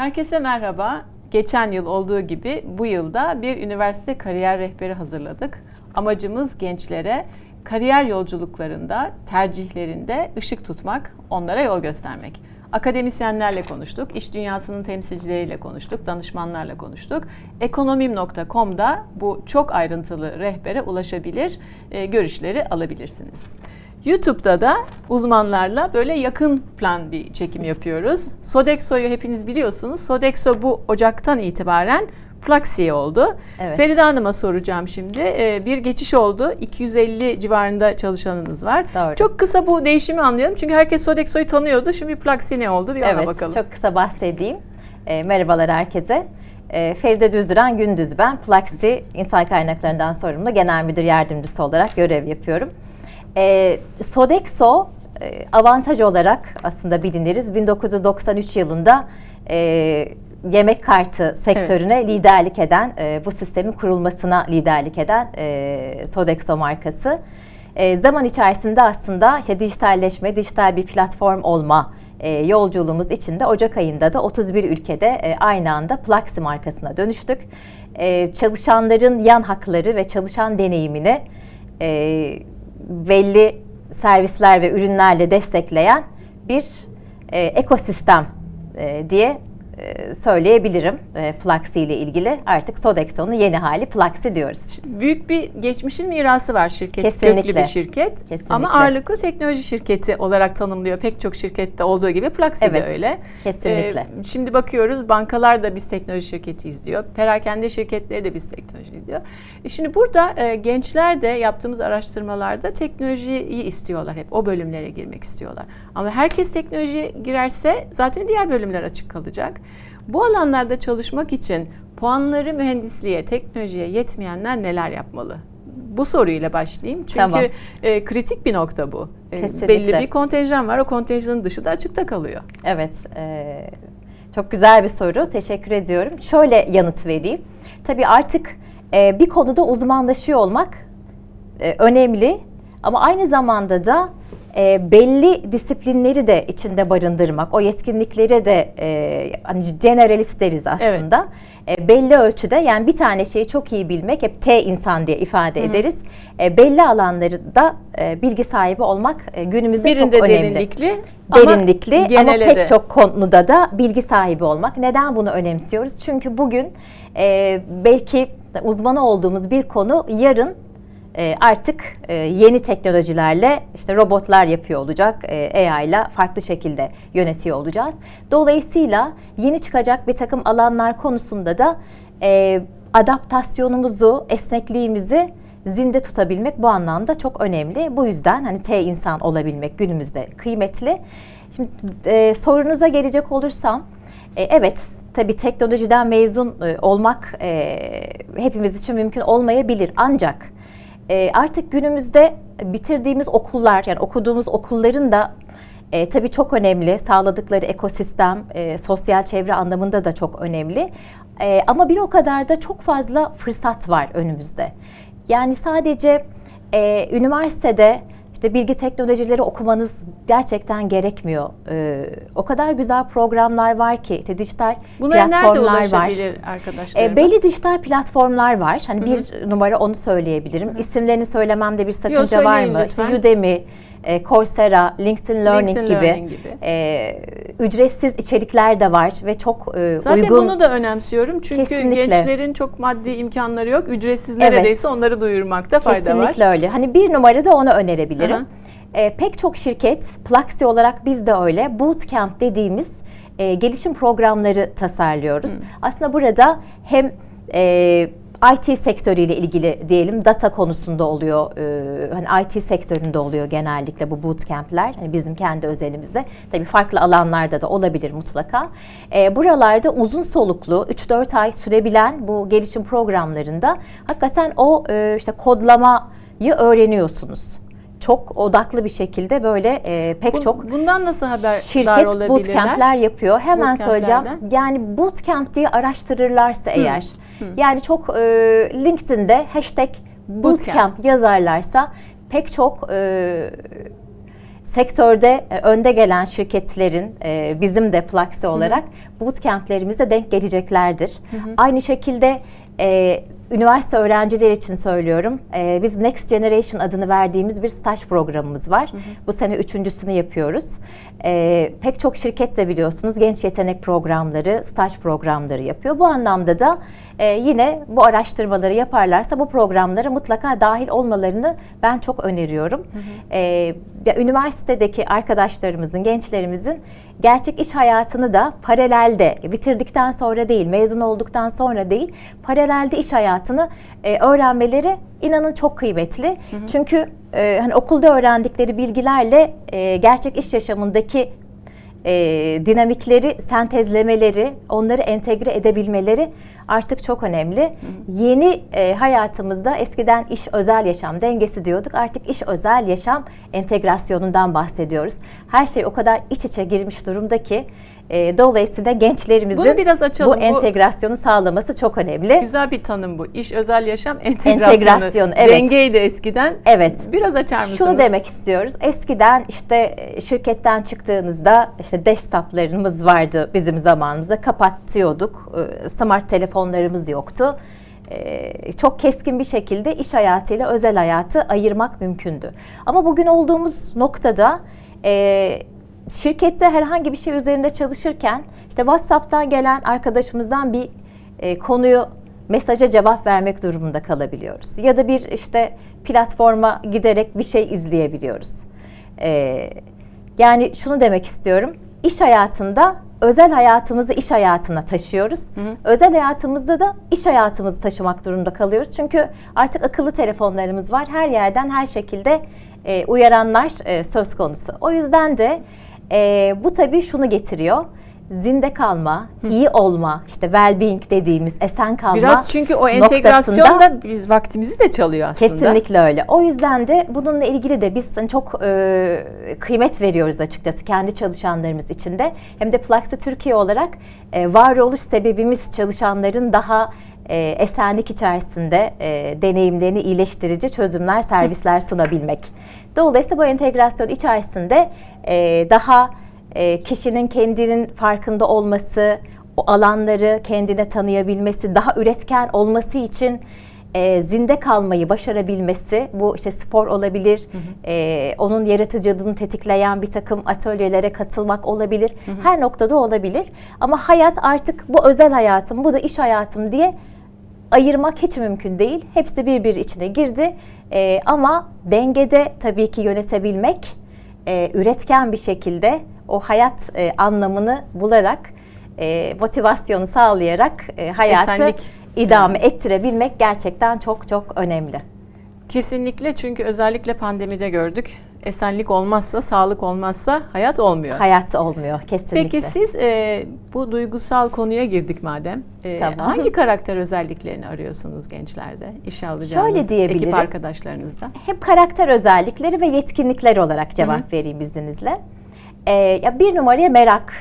Herkese merhaba. Geçen yıl olduğu gibi bu yılda bir üniversite kariyer rehberi hazırladık. Amacımız gençlere kariyer yolculuklarında, tercihlerinde ışık tutmak, onlara yol göstermek. Akademisyenlerle konuştuk, iş dünyasının temsilcileriyle konuştuk, danışmanlarla konuştuk. Ekonomim.com'da bu çok ayrıntılı rehbere ulaşabilir, e, görüşleri alabilirsiniz. YouTube'da da uzmanlarla böyle yakın plan bir çekim yapıyoruz. Sodexo'yu hepiniz biliyorsunuz. Sodexo bu Ocak'tan itibaren Plaxi oldu. Evet. Feride Hanım'a soracağım şimdi. Ee, Bir geçiş oldu. 250 civarında çalışanınız var. Doğru. Çok kısa bu değişimi anlayalım. Çünkü herkes Sodexo'yu tanıyordu. Şimdi Plaxi ne oldu bir ona Evet, bakalım. çok kısa bahsedeyim. E, merhabalar herkese. E, Feride Düzdüren Gündüz ben. Plaxi İnsan Kaynaklarından sorumlu Genel Müdür Yardımcısı olarak görev yapıyorum. E, Sodexo e, avantaj olarak aslında biliniriz. 1993 yılında e, yemek kartı sektörüne liderlik eden, e, bu sistemin kurulmasına liderlik eden e, Sodexo markası. E, zaman içerisinde aslında işte dijitalleşme, dijital bir platform olma e, yolculuğumuz içinde Ocak ayında da 31 ülkede e, aynı anda Plaxi markasına dönüştük. E, çalışanların yan hakları ve çalışan deneyimini e, belli servisler ve ürünlerle destekleyen bir e, ekosistem e, diye söyleyebilirim e, Plaxi ile ilgili. Artık Sodexo'nun yeni hali Plaxi diyoruz. Büyük bir geçmişin mirası var şirket. Kesinlikle. Köklü bir şirket. Kesinlikle. Ama ağırlıklı teknoloji şirketi olarak tanımlıyor. Pek çok şirkette olduğu gibi Plaxi Evet, de öyle. kesinlikle. Ee, şimdi bakıyoruz bankalar da biz teknoloji şirketiyiz diyor. Perakende şirketleri de biz teknoloji diyor. E şimdi burada e, gençler de yaptığımız araştırmalarda teknolojiyi istiyorlar hep. O bölümlere girmek istiyorlar. Ama herkes teknolojiye girerse zaten diğer bölümler açık kalacak. Bu alanlarda çalışmak için puanları mühendisliğe, teknolojiye yetmeyenler neler yapmalı? Bu soruyla başlayayım. Çünkü Tamam. e, kritik bir nokta bu. E, Kesinlikle. belli bir kontenjan var. O kontenjanın dışı da açıkta kalıyor. Evet, e, çok güzel bir soru. Teşekkür ediyorum. Şöyle yanıt vereyim. Tabii artık e, bir konuda uzmanlaşıyor olmak e, önemli ama aynı zamanda da e, belli disiplinleri de içinde barındırmak, o yetkinlikleri de e, hani generalist deriz aslında. E, belli ölçüde yani bir tane şeyi çok iyi bilmek hep T insan diye ifade ederiz. E, belli alanları da e, bilgi sahibi olmak e, günümüzde Birinde çok önemli derinlikli ama derinlikli ama, genele pek de. çok konuda da bilgi sahibi olmak. Neden bunu önemsiyoruz? Çünkü bugün e, belki uzmanı olduğumuz bir konu yarın e, artık e, yeni teknolojilerle işte robotlar yapıyor olacak, e, AI ile farklı şekilde yönetiyor olacağız. Dolayısıyla yeni çıkacak bir takım alanlar konusunda da e, adaptasyonumuzu, esnekliğimizi zinde tutabilmek bu anlamda çok önemli. Bu yüzden hani T insan olabilmek günümüzde kıymetli. Şimdi e, sorunuza gelecek olursam, e, evet tabii teknolojiden mezun e, olmak e, hepimiz için mümkün olmayabilir. Ancak e, artık günümüzde bitirdiğimiz okullar yani okuduğumuz okulların da e, tabii çok önemli. Sağladıkları ekosistem, e, sosyal çevre anlamında da çok önemli. E, ama bir o kadar da çok fazla fırsat var önümüzde. Yani sadece e, üniversitede işte bilgi teknolojileri okumanız gerçekten gerekmiyor. E, o kadar güzel programlar var ki, işte dijital nerede platformlar var. ulaşabilir arkadaşlarımız? E, belli dijital platformlar var. Hani bir numara onu söyleyebilirim. İsimlerini söylememde bir sakınca var söyleyin mı? lütfen. İşte Udemy, e, Coursera, LinkedIn Learning LinkedIn gibi Learning gibi. e, ücretsiz içerikler de var ve çok e, Zaten uygun. bunu da önemsiyorum. Çünkü Kesinlikle. gençlerin çok maddi imkanları yok. Ücretsiz Evet. neredeyse onları duyurmakta fayda var. Kesinlikle öyle. Hani bir numarada onu önerebilirim. Aha. E, pek çok şirket, Plaxi olarak biz de öyle, bootcamp dediğimiz e, gelişim programları tasarlıyoruz. Aslında burada hem e, IT sektörüyle ilgili diyelim data konusunda oluyor. e, hani IT sektöründe oluyor genellikle bu bootcamp'ler. Hani bizim kendi özelimizde. Tabii farklı alanlarda da olabilir mutlaka. E, buralarda uzun soluklu 3-4 ay sürebilen bu gelişim programlarında hakikaten o e, işte kodlamayı öğreniyorsunuz. Çok odaklı bir şekilde böyle e, pek Bu- çok Bundan nasıl haberdar şirket bootcamp'ler yapıyor. Hemen söyleyeceğim. Yani bootcamp diye araştırırlarsa eğer, yani çok e, LinkedIn'de hashtag bootcamp, Bootcamp. yazarlarsa pek çok e, sektörde e, önde gelen şirketlerin e, bizim de Plaxi olarak bootcamp'lerimize denk geleceklerdir. Aynı şekilde e, üniversite öğrencileri için söylüyorum. E, biz Next Generation adını verdiğimiz bir staj programımız var. Bu sene üçüncüsünü yapıyoruz. E, pek çok şirket de biliyorsunuz genç yetenek programları, staj programları yapıyor. Bu anlamda da e, yine bu araştırmaları yaparlarsa bu programlara mutlaka dahil olmalarını ben çok öneriyorum. E, ya, üniversitedeki arkadaşlarımızın, gençlerimizin gerçek iş hayatını da paralelde bitirdikten sonra değil, mezun olduktan sonra değil, paralelde iş hayatını e, öğrenmeleri inanın çok kıymetli. Çünkü e, hani okulda öğrendikleri bilgilerle e, gerçek iş yaşamındaki e, dinamikleri sentezlemeleri, onları entegre edebilmeleri artık çok önemli. Yeni e, hayatımızda eskiden iş özel yaşam dengesi diyorduk. Artık iş özel yaşam entegrasyonundan bahsediyoruz. Her şey o kadar iç içe girmiş durumda ki e, dolayısıyla gençlerimizin Bunu biraz açalım. bu entegrasyonu sağlaması çok önemli. Güzel bir tanım bu. İş özel yaşam entegrasyonu. Entegrasyon, evet. Dengeydi eskiden. Evet. Biraz açar mısınız? Şunu demek istiyoruz. Eskiden işte e, şirketten çıktığınızda işte desktoplarımız vardı bizim zamanımızda. Kapatıyorduk. Smart telefonlarımız yoktu. E, Çok keskin bir şekilde iş hayatıyla özel hayatı ayırmak mümkündü. Ama bugün olduğumuz noktada e, şirkette herhangi bir şey üzerinde çalışırken işte WhatsApp'tan gelen arkadaşımızdan bir e, konuyu mesaja cevap vermek durumunda kalabiliyoruz. Ya da bir işte platforma giderek bir şey izleyebiliyoruz. Ee, yani şunu demek istiyorum. İş hayatında özel hayatımızı iş hayatına taşıyoruz. Özel hayatımızda da iş hayatımızı taşımak durumunda kalıyoruz. Çünkü artık akıllı telefonlarımız var. Her yerden her şekilde e, uyaranlar e, söz konusu. O yüzden de e, bu tabii şunu getiriyor. Zinde kalma, iyi olma, işte well-being dediğimiz esen kalma Biraz çünkü o noktasında- entegrasyonda biz vaktimizi de çalıyor aslında. Kesinlikle öyle. O yüzden de bununla ilgili de biz hani çok e, kıymet veriyoruz açıkçası kendi çalışanlarımız için de. Hem de Plaxi Türkiye olarak e, varoluş sebebimiz çalışanların daha e, esenlik içerisinde e, deneyimlerini iyileştirici çözümler, servisler sunabilmek. Dolayısıyla bu entegrasyon içerisinde e, daha e, kişinin kendinin farkında olması, o alanları kendine tanıyabilmesi, daha üretken olması için e, zinde kalmayı başarabilmesi, bu işte spor olabilir, e, onun yaratıcılığını tetikleyen bir takım atölyelere katılmak olabilir, her noktada olabilir. Ama hayat artık bu özel hayatım, bu da iş hayatım diye ayırmak hiç mümkün değil. Hepsi birbiri içine girdi. E, ama dengede tabii ki yönetebilmek, e, üretken bir şekilde o hayat e, anlamını bularak, e, motivasyonu sağlayarak e, hayatı Esenlik. idame ettirebilmek gerçekten çok çok önemli. Kesinlikle çünkü özellikle pandemide gördük. Esenlik olmazsa, sağlık olmazsa hayat olmuyor. Hayat olmuyor kesinlikle. Peki siz e, bu duygusal konuya girdik madem. E, Tamam. Hangi karakter özelliklerini arıyorsunuz gençlerde? İşe alacağınız Şöyle diyebilirim. ekip arkadaşlarınızda. Hep karakter özellikleri ve yetkinlikler olarak cevap vereyim izninizle. Ee, ya bir numaraya merak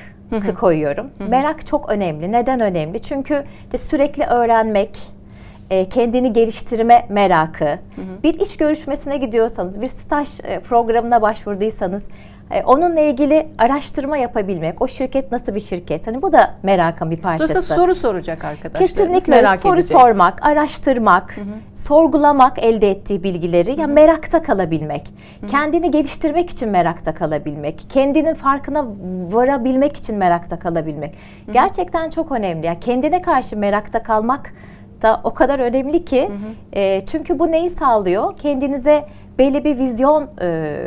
koyuyorum. Merak çok önemli. Neden önemli? Çünkü işte sürekli öğrenmek, e, kendini geliştirme merakı. Bir iş görüşmesine gidiyorsanız, bir staj e, programına başvurduysanız e, onunla ilgili araştırma yapabilmek. O şirket nasıl bir şirket? Hani bu da merakın bir parçası. Dolayısıyla soru soracak arkadaşlarınız. Kesinlikle merak soru edecek. sormak, araştırmak, sorgulamak elde ettiği bilgileri ya merakta kalabilmek, kendini geliştirmek için merakta kalabilmek, kendinin farkına varabilmek için merakta kalabilmek. Gerçekten çok önemli. Ya kendine karşı merakta kalmak da o kadar önemli ki e, çünkü bu neyi sağlıyor? Kendinize belli bir vizyon e,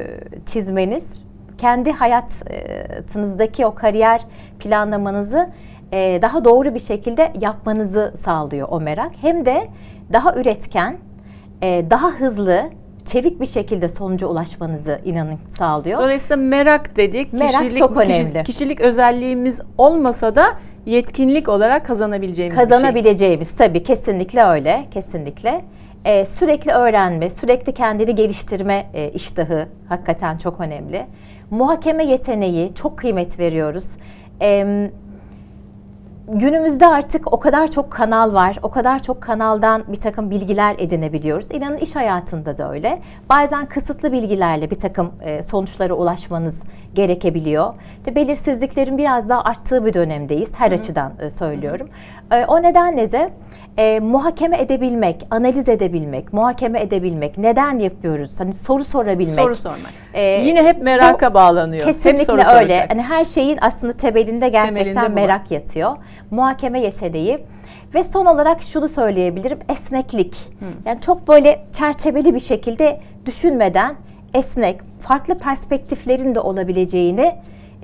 çizmeniz, kendi hayatınızdaki o kariyer planlamanızı e, daha doğru bir şekilde yapmanızı sağlıyor o merak. Hem de daha üretken, e, daha hızlı, çevik bir şekilde sonuca ulaşmanızı inanın sağlıyor. Dolayısıyla merak dedik. Merak kişilik, çok önemli. kişilik özelliğimiz olmasa da yetkinlik olarak kazanabileceğimiz bir şey. Kazanabileceğimiz tabii kesinlikle öyle, kesinlikle. Ee, sürekli öğrenme, sürekli kendini geliştirme e, iştahı hakikaten çok önemli. Muhakeme yeteneği çok kıymet veriyoruz. Em, günümüzde artık o kadar çok kanal var, o kadar çok kanaldan bir takım bilgiler edinebiliyoruz. İnanın iş hayatında da öyle. Bazen kısıtlı bilgilerle bir takım e, sonuçlara ulaşmanız gerekebiliyor. De belirsizliklerin biraz daha arttığı bir dönemdeyiz. Her açıdan e, söylüyorum. E, o nedenle de e, muhakeme edebilmek, analiz edebilmek, muhakeme edebilmek, neden yapıyoruz? Hani soru sorabilmek. Soru sormak. E, Yine hep meraka bağlanıyor. hep Kesinlikle soru öyle. soracak. Hani her şeyin aslında temelinde gerçekten Temelinde bu var. merak yatıyor. Muhakeme yeteneği ve son olarak şunu söyleyebilirim. Esneklik. Yani çok böyle çerçeveli bir şekilde düşünmeden esnek, farklı perspektiflerin de olabileceğini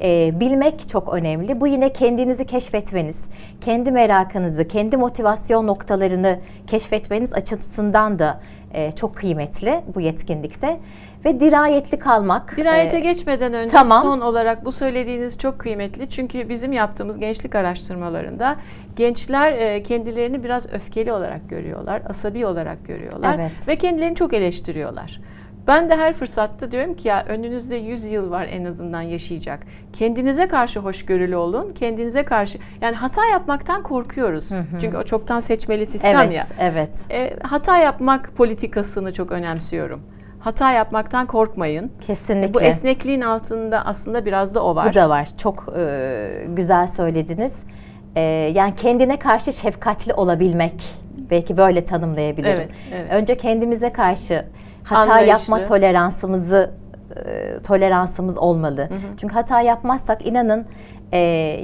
e, bilmek çok önemli. Bu yine kendinizi keşfetmeniz, kendi merakınızı, kendi motivasyon noktalarını keşfetmeniz açısından da e, çok kıymetli bu yetkinlikte. Ve dirayetli kalmak. Dirayete e, geçmeden önce tamam. son olarak bu söylediğiniz çok kıymetli. Çünkü bizim yaptığımız gençlik araştırmalarında gençler e, kendilerini biraz öfkeli olarak görüyorlar, asabi olarak görüyorlar Evet. ve kendilerini çok eleştiriyorlar. Ben de her fırsatta diyorum ki ya önünüzde 100 yıl var en azından yaşayacak. Kendinize karşı hoşgörülü olun. Kendinize karşı yani hata yapmaktan korkuyoruz. Çünkü o çoktan seçmeli sistem Evet, ya. evet. E, hata yapmak politikasını çok önemsiyorum. Hata yapmaktan korkmayın. Kesinlikle. Bu esnekliğin altında aslında biraz da o var. Bu da var. Çok e, güzel söylediniz. E, yani kendine karşı şefkatli olabilmek. Belki böyle tanımlayabilirim. Evet, evet. Önce kendimize karşı hata Anlayışlı. yapma toleransımızı e, toleransımız olmalı. Çünkü hata yapmazsak inanın e,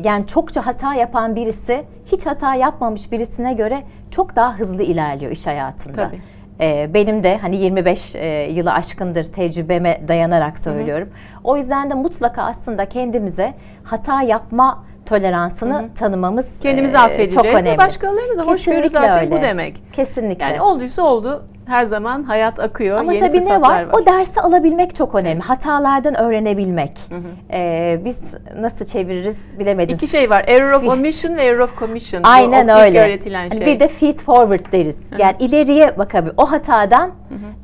yani çokça hata yapan birisi hiç hata yapmamış birisine göre çok daha hızlı ilerliyor iş hayatında. Tabii. E, benim de hani 25 e, yılı aşkındır tecrübeme dayanarak söylüyorum. O yüzden de mutlaka aslında kendimize hata yapma toleransını tanımamız Kendimizi e, affedeceğiz çok ve önemli. başkalarını da hoşgörü Kesinlikle zaten bu öyle. demek. Kesinlikle. Yani olduysa oldu. Her zaman hayat akıyor. Ama Yeni tabii ne fırsatlar var? O dersi alabilmek çok önemli. Hatalardan öğrenebilmek. Ee, biz nasıl çeviririz bilemedim. İki şey var. Error of omission ve error of commission. Bu Aynen o ilk öyle. öğretilen Hani şey. Bir de feed forward deriz. Yani ileriye bakabil. O hatadan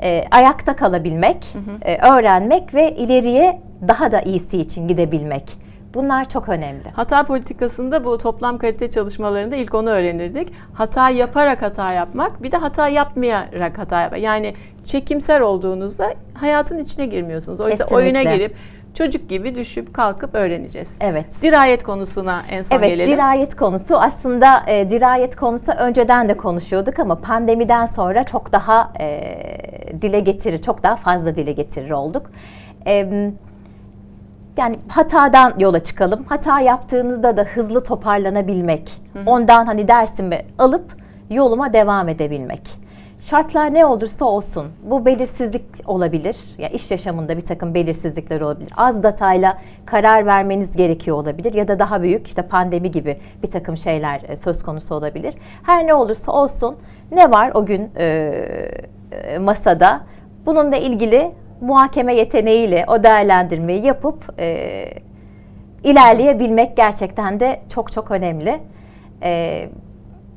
e, ayakta kalabilmek, e, öğrenmek ve ileriye daha da iyisi için gidebilmek. Bunlar çok önemli. Hata politikasında bu toplam kalite çalışmalarında ilk onu öğrenirdik. Hata yaparak hata yapmak, bir de hata yapmayarak hata yapmak. Yani çekimser olduğunuzda hayatın içine girmiyorsunuz. Oysa Kesinlikle. oyuna girip çocuk gibi düşüp kalkıp öğreneceğiz. Evet. Dirayet konusuna en son Evet, gelelim. dirayet konusu aslında e, dirayet konusu önceden de konuşuyorduk ama pandemiden sonra çok daha e, dile getirir, çok daha fazla dile getirir olduk. E, yani hatadan yola çıkalım. Hata yaptığınızda da hızlı toparlanabilmek, ondan hani dersimi alıp yoluma devam edebilmek. Şartlar ne olursa olsun bu belirsizlik olabilir. Ya iş yaşamında bir takım belirsizlikler olabilir. Az datayla karar vermeniz gerekiyor olabilir ya da daha büyük işte pandemi gibi bir takım şeyler e, söz konusu olabilir. Her ne olursa olsun ne var o gün e, e, masada bununla ilgili muhakeme yeteneğiyle o değerlendirmeyi yapıp e, ilerleyebilmek gerçekten de çok çok önemli. E,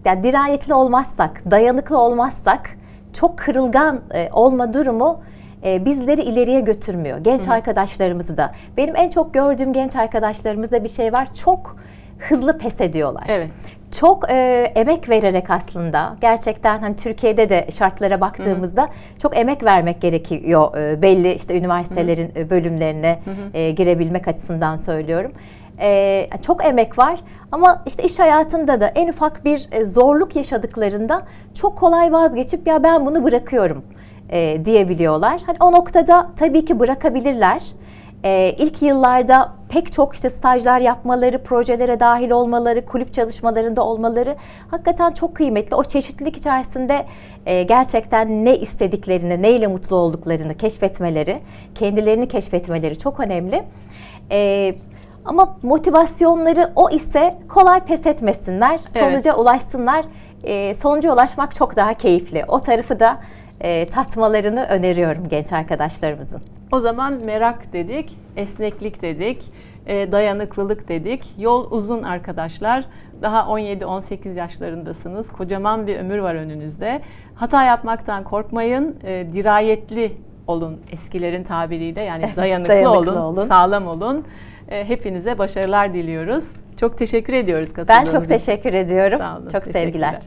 yani dirayetli olmazsak, dayanıklı olmazsak çok kırılgan e, olma durumu e, bizleri ileriye götürmüyor. Genç arkadaşlarımızı da. Benim en çok gördüğüm genç arkadaşlarımızda bir şey var. Çok hızlı pes ediyorlar. Evet. Çok e, emek vererek aslında gerçekten hani Türkiye'de de şartlara baktığımızda çok emek vermek gerekiyor e, belli işte üniversitelerin e, bölümlerine e, girebilmek açısından söylüyorum. E, çok emek var ama işte iş hayatında da en ufak bir e, zorluk yaşadıklarında çok kolay vazgeçip ya ben bunu bırakıyorum e, diyebiliyorlar. Hani o noktada tabii ki bırakabilirler. Ee, ilk yıllarda pek çok işte stajlar yapmaları, projelere dahil olmaları, kulüp çalışmalarında olmaları hakikaten çok kıymetli. O çeşitlilik içerisinde e, gerçekten ne istediklerini, neyle mutlu olduklarını keşfetmeleri, kendilerini keşfetmeleri çok önemli. Ee, ama motivasyonları o ise kolay pes etmesinler, sonuca ulaşsınlar. Ee, sonuca ulaşmak çok daha keyifli. O tarafı da e, tatmalarını öneriyorum genç arkadaşlarımızın. O zaman merak dedik, esneklik dedik, e, dayanıklılık dedik. Yol uzun arkadaşlar. Daha 17-18 yaşlarındasınız. Kocaman bir ömür var önünüzde. Hata yapmaktan korkmayın. e, dirayetli olun eskilerin tabiriyle. Yani dayanıklı, dayanıklı olun, olun. sağlam olun. E, hepinize başarılar diliyoruz. Çok teşekkür ediyoruz Ben katıldığınız çok için. teşekkür ediyorum. Sağ olun, Çok sevgiler.